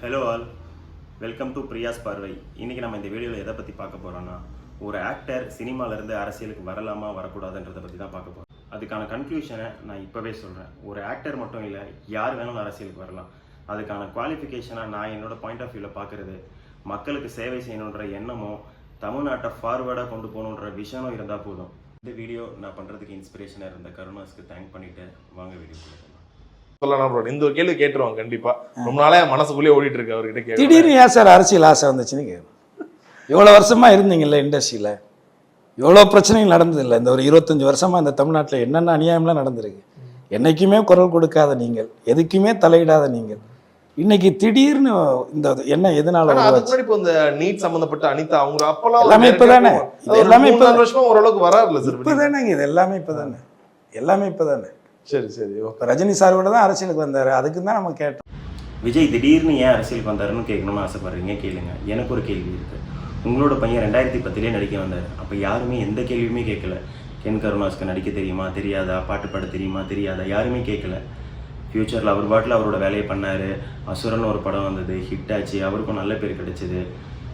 Hello all welcome to Priya's பார்வை இன்றைக்கி நம்ம இந்த வீடியோவில் எதை பற்றி பார்க்க போகிறோன்னா ஒரு ஆக்டர் சினிமாலேருந்து அரசியலுக்கு வரலாமா வரக்கூடாதுன்றதை பற்றி தான் பார்க்க போகிறோம் அதுக்கான கன்க்ளூஷனை நான் இப்போவே சொல்கிறேன் ஒரு ஆக்டர் மட்டும் இல்லை யார் வேணாலும் அரசியலுக்கு வரலாம். அதுக்கான குவாலிஃபிகேஷனாக நான் என்னோடய பாயிண்ட் ஆஃப் வியூவில் பார்க்குறது மக்களுக்கு சேவை செய்யணுன்ற எண்ணமோ தமிழ்நாட்டை ஃபார்வேர்டாக கொண்டு போகணுன்ற விஷனும் இருந்தால் போதும். இந்த வீடியோ நான் பண்ணுறதுக்கு இன்ஸ்பிரேஷனாக இருந்த கருணாஸ்க்கு தேங்க் பண்ணிவிட்டு வாங்க வீடியோ சொல்லலாம் ப்ரோ இந்த ஒரு கேள்வி கேட்டுருவாங்க கண்டிப்பா. ரொம்ப நாளா என் மனசுக்குள்ளேயே ஓடிட்டு இருக்கு அவர்கிட்ட திடீர்னு ஏன் சார் அரசியல் ஆசை வந்துச்சுன்னு கேட்குறேன். இவ்வளோ வருஷமா இருந்தீங்கல்ல இண்டஸ்ட்ரியில்? எவ்வளோ பிரச்சனைகள் நடந்ததில்லை. இந்த ஒரு இருபத்தஞ்சி வருஷமா இந்த தமிழ்நாட்டில் என்னென்ன அநியாயம்லாம் நடந்திருக்கு? என்னைக்குமே குரல் கொடுக்காத நீங்கள் எதுக்குமே தலையிடாத நீங்கள். இன்னைக்கு திடீர்னு இந்த என்ன எதனால இப்போ இந்த நீட் சம்பந்தப்பட்ட அனிதா அவங்க அப்பெல்லாம் எல்லாமே இப்பதானே. நேரடியா இது எல்லாமே இப்ப- வருஷமா ஓரளவுக்கு வராருல சார் இப்பதானேங்க இது எல்லாமே இப்பதானே? எல்லாமே இப்பதானே? சரி சரி. ஓ. இப்போ ரஜினி சார் கூட தான் அரசியலுக்கு வந்தார். அதுக்கு தான் நம்ம கேட்டோம். விஜய் திடீர்னு ஏன் அரசியலுக்கு வந்தாருன்னு கேட்கணும்னு ஆசைப்படுறீங்க? கேளுங்க. எனக்கு ஒரு கேள்வி இருக்கு. உங்களோட பையன் ரெண்டாயிரத்தி பத்துலேயே நடிக்க வந்தார். அப்போ யாருமே எந்த கேள்வியுமே கேட்கல. கென் கருணாஸ்க்கு நடிக்க தெரியுமா? தெரியாதா? பாட்டு பாட தெரியுமா? தெரியாதா? யாருமே கேட்கல. ஃப்யூச்சரில் அவர் பாட்டில் அவரோட வேலையை பண்ணார். அசுரன் ஒரு படம் வந்தது. ஹிட் ஆச்சு. அவருக்கும் நல்ல பேர் கிடைச்சிது.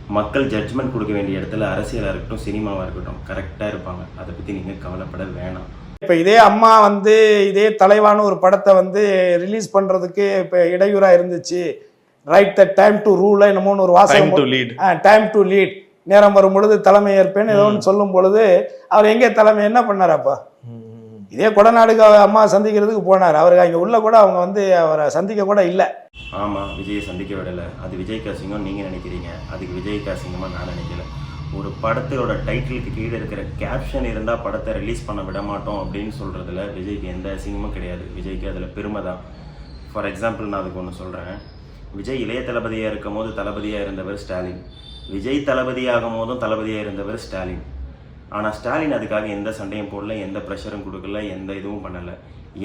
மக்கள் ஜட்ஜ்மெண்ட் கொடுக்க வேண்டிய இடத்துல அரசியலாக இருக்கட்டும் சினிமாவாக இருக்கட்டும் கரெக்டாக இருப்பாங்க. அதை பற்றி நீங்கள் கவலைப்பட வேணாம். இப்போ இதே அம்மா வந்து இதே தலைவான ஒரு படத்தை வந்து ரிலீஸ் பண்ணுறதுக்கு இப்போ இடையூறாக இருந்துச்சு. Right the time to rule என்னமோன்னு ஒரு வாசகம் to lead time to lead நேரம் வரும் பொழுது தலைமை ஏற்பேன்னு ஏதோ ஒன்று சொல்லும் பொழுது அவர் எங்கே தலைமை என்ன பண்ணார் அப்பா இதே கொடநாடுக்கு அம்மா சந்திக்கிறதுக்கு போனார். அவருக்கு அங்கே உள்ள கூட அவங்க வந்து அவரை சந்திக்க கூட இல்லை. ஆமாம் விஜயை சந்திக்க விடலை. அது விஜய் காசிங்கம் நீங்கள் நினைக்கிறீங்க. அதுக்கு விஜய் காசிங்கமாக நான் நினைக்கல. ஒரு படத்தோட டைட்டிலுக்கு கீழே இருக்கிற கேப்ஷன் இருந்தால் படத்தை ரிலீஸ் பண்ண விட மாட்டோம் அப்படின்னு சொல்கிறதுல விஜய்க்கு எந்த அசிங்கமும் கிடையாது. விஜய்க்கு அதில் பெருமை தான். ஃபார் எக்ஸாம்பிள் நான் அதுக்கு ஒன்று சொல்கிறேன் விஜய் இளைய தளபதியாக இருக்கும் போது தளபதியாக இருந்தவர் ஸ்டாலின். விஜய் தளபதியாகும் போதும் தளபதியாக இருந்தவர் ஸ்டாலின். ஆனால் ஸ்டாலின் அதுக்காக எந்த சண்டையும் போடல எந்த ப்ரெஷரும் கொடுக்கல எந்த இதுவும் பண்ணலை.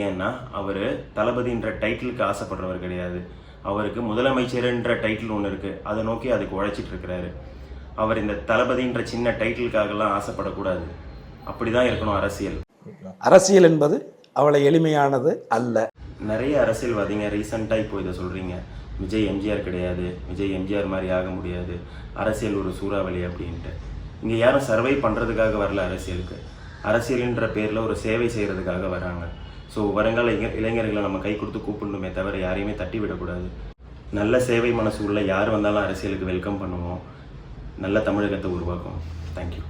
ஏன்னா அவர் தளபதின்ற டைட்டிலுக்கு ஆசைப்படுறவர் கிடையாது. அவருக்கு முதலமைச்சர்ன்ற டைட்டில் ஒன்று இருக்குது அதை நோக்கி அதுக்கு உழைச்சிட்டு இருக்கிறாரு. அவர் இந்த தளபதின்ற சின்ன டைட்டிலுக்காகலாம் ஆசைப்படக்கூடாது. அப்படி தான் இருக்கணும் அரசியல். அரசியல் என்பது அவ்வளோ எளிமையானது அல்ல. நிறைய அரசியல்வாதிங்க ரீசெண்டாக இப்போ இதை சொல்கிறீங்க விஜய் எம்ஜிஆர் கிடையாது. விஜய் எம்ஜிஆர் மாதிரி ஆக முடியாது. அரசியல் ஒரு சூறாவளி அப்படின்ட்டு. இங்கே யாரும் சர்வை பண்ணுறதுக்காக வரல அரசியலுக்கு. அரசியல்ன்ற பேரில் ஒரு சேவை செய்கிறதுக்காக வராங்க. ஸோ வருங்கால இளைஞ இளைஞர்களை நம்ம கை கொடுத்து கூப்பிடணுமே தவிர யாரையுமே தட்டி விடக்கூடாது. நல்ல சேவை மனசு உள்ள யார் வந்தாலும் அரசியலுக்கு வெல்கம் பண்ணுவோம். நல்ல தமிழகத்தை உருவாக்கும். தேங்க்யூ